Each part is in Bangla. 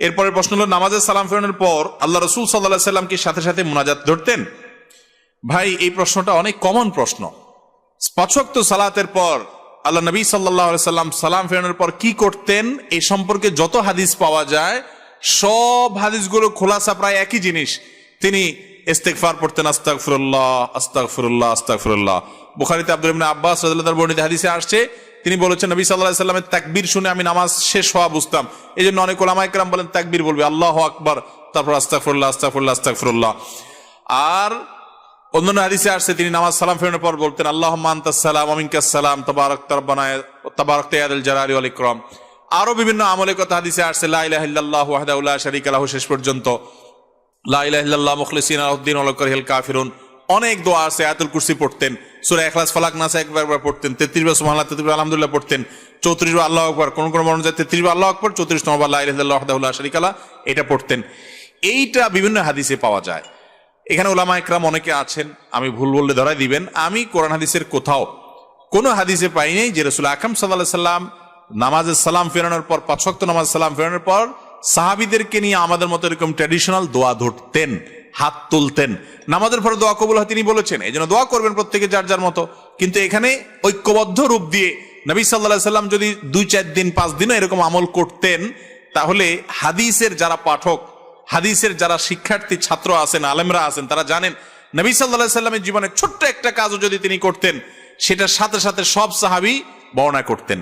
এরপরের প্রশ্ন হলো, নামাজের সালাম ফেরানোর পর আল্লাহ রসুল সাল্লাহ সাল্লাম কি সাথে সাথে মোনাজাত ধরতেন? ভাই, এই প্রশ্নটা অনেক কমন প্রশ্ন। স্পষ্টক্ত সালাতের পর আল্লাহ নবী সাল্লাহ সাল্লাম সালাম ফেরানোর পর কি করতেন? এই সম্পর্কে যত হাদিস পাওয়া যায়, সব হাদিসগুলো খোলাসা প্রায় একই জিনিস। তিনি ইস্তেকফার পড়তেন আস্তাক ফিরুল্লাহ আস্তাক ফিরুল্লাহ আস্তাক ফিরুল্লাহ বুখারিতে আব্দুল আব্বাস রাদিয়াল্লাহু বর্ণিত হাদিসে আসছে তিনি বলেছেন, নবী আলাইহি সাল্লামের তাকবীর শুনে আমি নামাজ শেষ হওয়া বুঝতাম। এই জন্য অনেক ওলামা একরাম বলেন, তাকবীর বলবে, আল্লাহ আকবার, তারপর আস্তাগফিরুল্লাহ আস্তাগফিরুল্লাহ আস্তাগফিরুল্লাহ। আর অন্যান্য হাদিসে আসছে, তিনি নামাজ সালাম ফেরানোর পর বলতেন আল্লাহ সালাম অমিনকাস সালাম, তবারক তারবানা, তবারক তেয়াদুল জালালি ওয়াল ইকরাম। আরও বিভিন্ন আমলে কথা হাদিসে আসছে, লা ইলাহা ইল্লাল্লাহু ওয়াহদাহু লা শারীকা লাহু শেষ পর্যন্ত। লা ইলাহা ইল্লাল্লাহ মুখলিসিন আলাউদ্দিন ওয়া কারহিল কাফিরুন। অনেক দোয়া আছে, আয়াতুল কুরসি পড়তেন। সূরা ইখলাস, ফালাক নাসা একবার একবার পড়তেন। 33 বার 33 বার আলহামদুলিল্লাহ পড়তেন। 34 বার আল্লাহু আকবার, কোন কোন বর্ণ যায় 33 বার আল্লাহু আকবার 34 নম্বর লা ইলাহা ইল্লাল্লাহু ওয়াহদাহু লা শারীকা লাহ, এটা পড়তেন। এইটা বিভিন্ন হাদিসে পাওয়া যায়। এখানে ওলামা একরাম অনেকে আছেন, আমি ভুল বললে ধরাই দিবেন। আমি কোরআন হাদিসের কোথাও কোনো হাদিসে পাই নাই যে রসুল আকরম সাল্লাহ সাল্লাম নামাজের সালাম ফেরানোর পর পাঁচক্ত নামাজ সালাম ফেরানোর পর সাহাবিদেরকে নিয়ে আমাদের মতো এরকম ট্র্যাডিশনাল দোয়া ধরতেন, হাত তুলতেন। নামাজের পরে দোয়া কবুল হয়, তিনি বলেছেন, এই জন্য দোয়া করবেন প্রত্যেকে যার যার মতো। কিন্তু এখানে ঐক্যবদ্ধ রূপ দিয়ে নবী সাল্লাহ সাল্লাম যদি দুই চার দিন, পাঁচ দিনও এরকম আমল করতেন, তাহলে হাদিসের যারা পাঠক, হাদিসের যারা শিক্ষার্থী ছাত্র আছেন, আলেমরা আছেন, তারা জানেন, নবী সাল্লাহ সাল্লামের জীবনে ছোট্ট একটা কাজও যদি তিনি করতেন, সেটার সাথে সাথে সব সাহাবি বর্ণনা করতেন।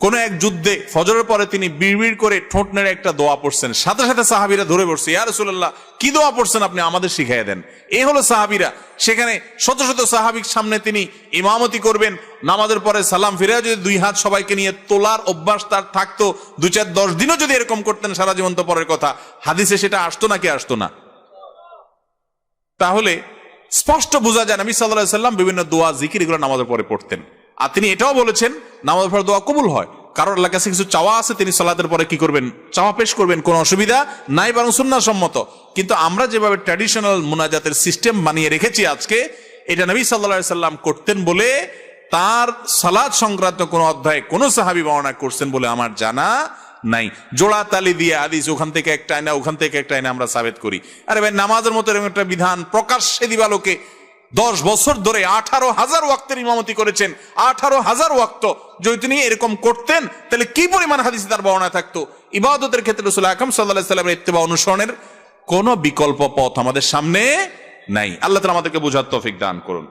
কোন এক যুদ্ধে ফজরের পরে তিনি বিড়বিড় করে ঠোঁট নেড়ে একটা দোয়া পড়ছেন। সাথে সাথে সাহাবিরা ধরে পড়ছে ইয়া রসুল্লাহ কি দোয়া পড়ছেন আপনি আমাদের শিখাই দেন? এই হলো সাহাবিরা। সেখানে শত শত সাহাবিক সামনে তিনি ইমামতি করবেন। নামাজের পরে সালাম ফিরে যদি দুই হাত সবাইকে নিয়ে তোলার অভ্যাস তার থাকতো দু চার দশ দিনও যদি এরকম করতেন সারা জীবন তো পরের কথা। হাদিসে সেটা আসতো নাকি আসতো না? তাহলে স্পষ্ট বোঝা যায়, নবী সাল্লাহ সাল্লাম বিভিন্ন দোয়া, জিকির এগুলো নামাজের পরে পড়তেন। আর তিনি এটাও বলেছেন নামাজের পরে দোয়া কবুল হয়। কারোর আল্লাহ কাছে কিছু চাওয়া আছে, তিনি সালাতের পরে কি করবেন? চাওয়া পেশ করবেন, কোনো অসুবিধা নাই, বরং সুন্না সম্মত। কিন্তু আমরা যেভাবে ট্র্যাডিশনাল মুনাজাতের সিস্টেম বানিয়ে রেখেছি আজকে, এটা নবী সাল্লাহ সাল্লাম করতেন বলে তার সালাদ সংক্রান্ত কোনো অধ্যায়ে কোনো সাহাবি বর্ণনা করছেন বলে আমার জানা নাই। জোড়া তালি দিয়ে আদিস ওখান থেকে একটা আয়না ওখান থেকে একটা আয়না আমরা সাবেত করি। আরে ভাই, নামাজের মতো এরকম একটা বিধান প্রকাশ্যে দিবালোকে দশ বছর ধরে আঠারো হাজার ওয়াক্তের ইমামতি করেছেন, আঠারো হাজার ওয়াক্ত। যদি তিনি এরকম করতেন, তাহলে কি পরিমাণ হাদিস তার বর্ণনা থাকতো? ইবাদতের ক্ষেত্রে রসুল আকম সাল্লাহ সাল্লামের ইত্তেবা অনুসরণের কোনো বিকল্প পথ আমাদের সামনে নাই। আল্লাহ তালা আমাদেরকে বোঝার তফিক দান করুন।